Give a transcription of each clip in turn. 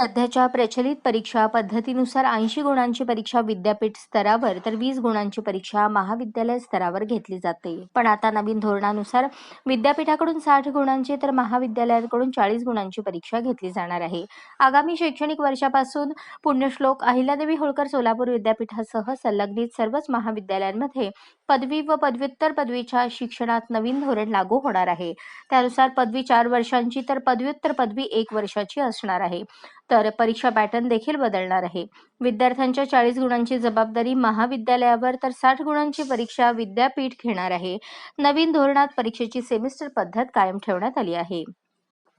सध्याच्या प्रचलित परीक्षा पद्धतीनुसार ऐंशी गुणांची परीक्षा विद्यापीठ स्तरावर तर वीस गुणांची परीक्षा महाविद्यालय स्तरावर घेतली जाते. पण आता नवीन धोरणानुसार विद्यापीठाकडून साठ गुणांची तर महाविद्यालयाकडून चाळीस गुणांची परीक्षा घेतली जाणार आहे. आगामी शैक्षणिक वर्षापासून पुण्यश्लोक अहिल्यादेवी होळकर सोलापूर विद्यापीठासह संलग्नित सर्वच महाविद्यालयांमध्ये पदवी व पदव्युत्तर पदवीच्या शिक्षणात नवीन धोरण लागू होणार आहे. त्यानुसार पदवी चार वर्षांची तर पदव्युत्तर पदवी एक वर्षाची असणार आहे. तर परीक्षा पॅटर्न देखील बदलणार आहे. विद्यार्थ्यांच्या चाळीस गुणांची जबाबदारी महाविद्यालयावर तर साठ गुणांची परीक्षा विद्यापीठ घेणार आहे. नवीन धोरणात परीक्षेची सेमिस्टर पद्धत कायम ठेवण्यात आली आहे.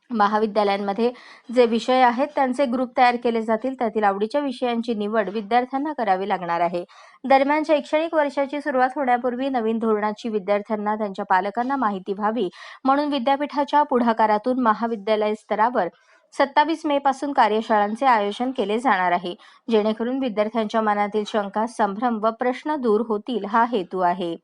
महाविद्यालयांमध्ये जे विषय आहेत त्यांचे ग्रुप तयार केले जातील त्यातील आवडीच्या विषयांची निवड विद्यार्थ्यांना करावी लागणार आहे. दरम्यान शैक्षणिक वर्षाची सुरुवात होण्यापूर्वी नवीन धोरणाची विद्यार्थ्यांना त्यांच्या पालकांना माहिती व्हावी म्हणून विद्यापीठाच्या पुढाकारातून महाविद्यालय स्तरावर सत्तावीस मे पासून कार्यशाळांचे आयोजन केले जाणार आहे. जेणेकरून विद्यार्थ्यांच्या मनातील शंका संभ्रम व प्रश्न दूर होतील हा हेतू आहे.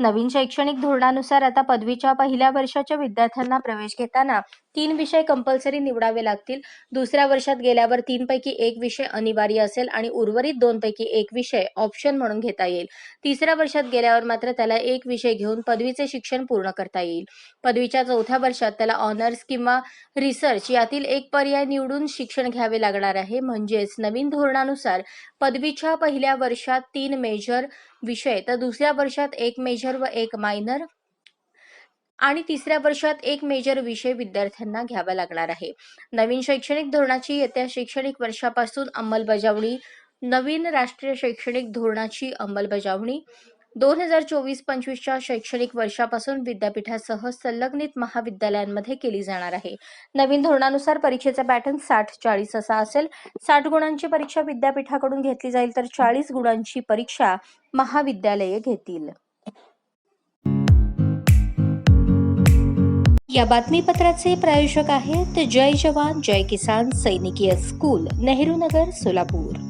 नवीन शैक्षणिक धोरणानुसार आता पदवीच्या पहिल्या वर्षाच्या विद्यार्थ्यांना प्रवेश घेताना तीन विषय कंपल्सरी निवडावे लागतील. दुसऱ्या वर्षात गेल्यावर तीन पैकी एक विषय अनिवार्य असेल आणि उर्वरित दोन पैकी एक विषय ऑप्शन म्हणून घेता येईल. तिसऱ्या वर्षात गेल्यावर मात्र त्याला एक विषय घेऊन पदवीचे शिक्षण पूर्ण करता येईल. पदवीच्या चौथ्या वर्षात त्याला ऑनर्स किंवा रिसर्च यातील एक पर्याय निवडून शिक्षण घ्यावे लागणार आहे. म्हणजेच नवीन धोरणानुसार पदवीच्या पहिल्या वर्षात तीन मेजर विषय तर दुसऱ्या वर्षात एक मेजर व एक मायनर आणि तिसऱ्या वर्षात एक मेजर विषय विद्यार्थ्यांना घ्यावा लागणार आहे. नवीन शैक्षणिक धोरणाची येत्या शैक्षणिक वर्षापासून अंमलबजावणी नवीन राष्ट्रीय शैक्षणिक धोरणाची अंमलबजावणी दोन हजार चोवीस पंचवीसच्या शैक्षणिक वर्षापासून विद्यापीठासह संलग्नित महाविद्यालयांमध्ये केली जाणार आहे. नवीन धोरणानुसार परीक्षेचा पॅटर्न साठ चाळीस असा असेल. साठ गुणांची परीक्षा विद्यापीठाकडून घेतली जाईल तर चाळीस गुणांची परीक्षा महाविद्यालये घेतील. या बातमीपत्राचे प्रायोजक आहेत जय जवान जय किसान सैनिकीय स्कूल नेहरू नगर सोलापूर.